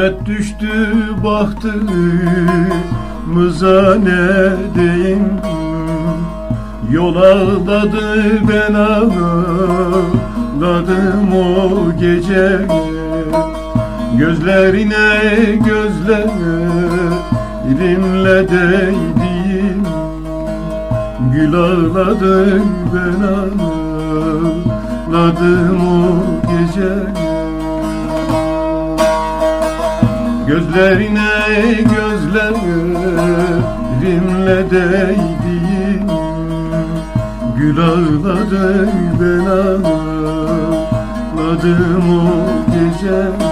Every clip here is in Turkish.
Gurbet düştü bahtımıza ne diyeyim Yol ağladı ben ağladım o gece. Gözlerine gözlerimle değdim. Gül ağladı ben ağladım o gece Gözlerine gözlerimle değdim Gül ağladı ben ağladım o gece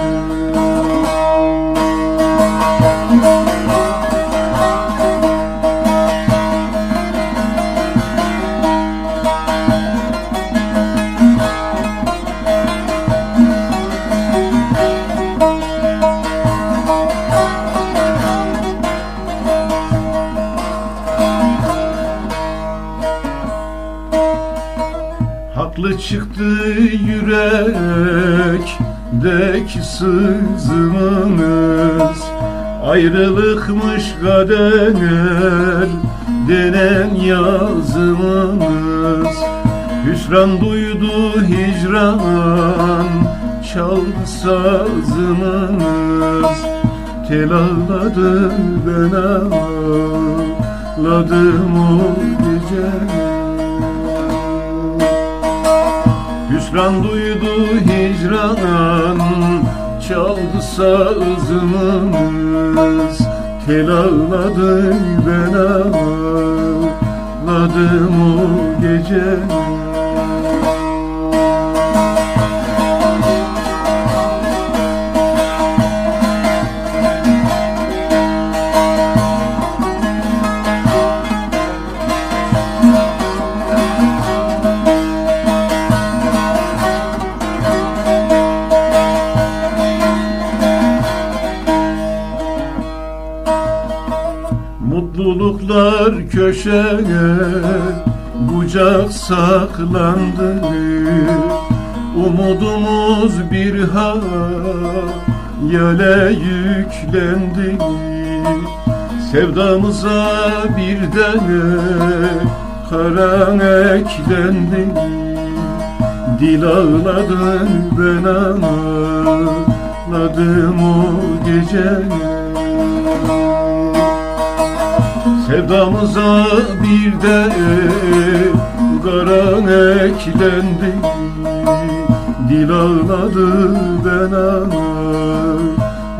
Haklı çıktı yürekdeki sızımız Ayrılıkmış kader denen yazımız. Hüsran duydu hicran çaldı sazımız Tel ağladı ben ağladım o gece Hüsran duydu hicran Çaldı sazımız. Tel ağladı ben ağladım o gece Mutluluklar köşeye Bucak saklandı. Umudumuz bir hayale yüklendi. Sevdamıza bir de kara eklendi. Dil ağladı ben ağladım o gece Sevdamıza bir de karan eklendi Dil ağladı ben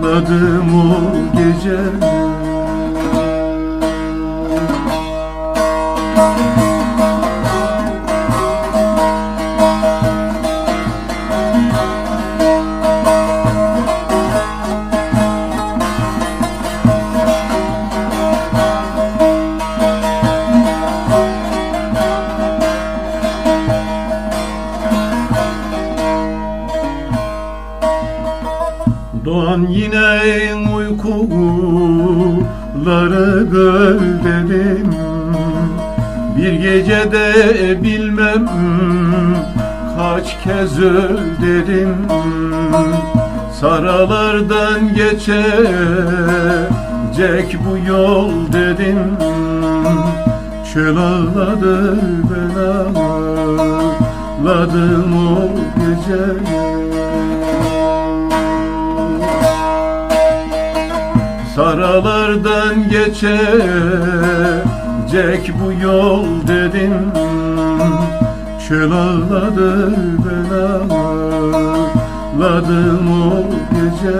ağladım o gece Doğan yine uykuları böldedim Bir gecede bilmem kaç kez öldüm Saralardan geçecek bu yol dedim. Çöl ağladı ben ağladım o gece Saralardan geçecek bu yol dedim Çöl ağladı ben ağladım o gece